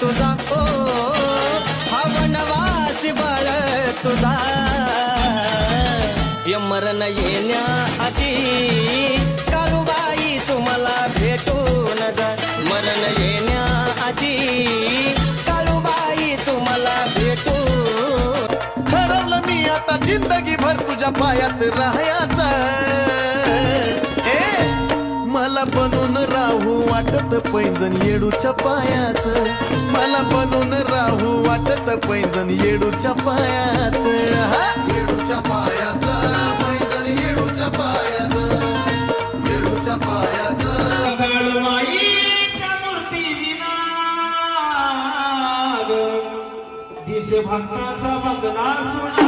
तुझा ओ हा वनवासी बाळ तुझा. मरण येण्या आधी कालूबाई तुम्हाला भेटून जा. मरण येण्या आधी कालूबाई तुम्हाला भेटू ठरवलं मी आता जिंदगी भर तुझ्या पायात राहायचं. मला बनून राहू वाटत पैंजण येडूच्या पायाच. मला बनून राहू वाटत पैंजण येडूच्या पायाच. येडूच्या पायाच पैंजण येडूच्या पायाच. येडूच्या पायाच. काळमाईच्या मूर्ती विना दिसे भक्ताचा बंगला सोडा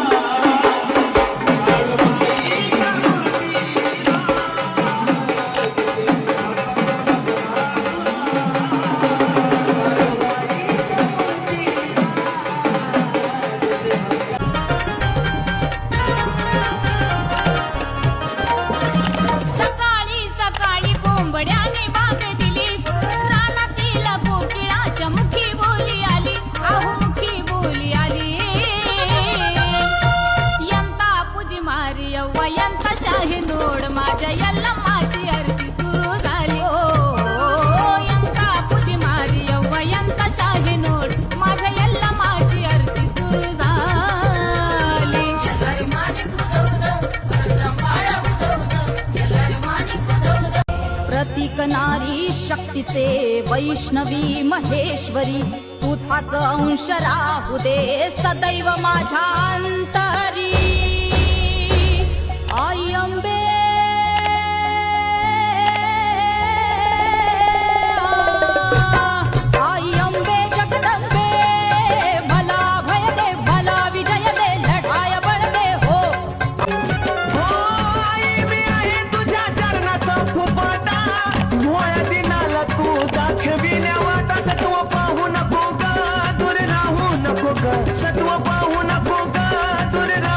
नारी शक्तीचे वैष्णवी महेश्वरी तुझाच अंश राहू दे सदैव माझ्या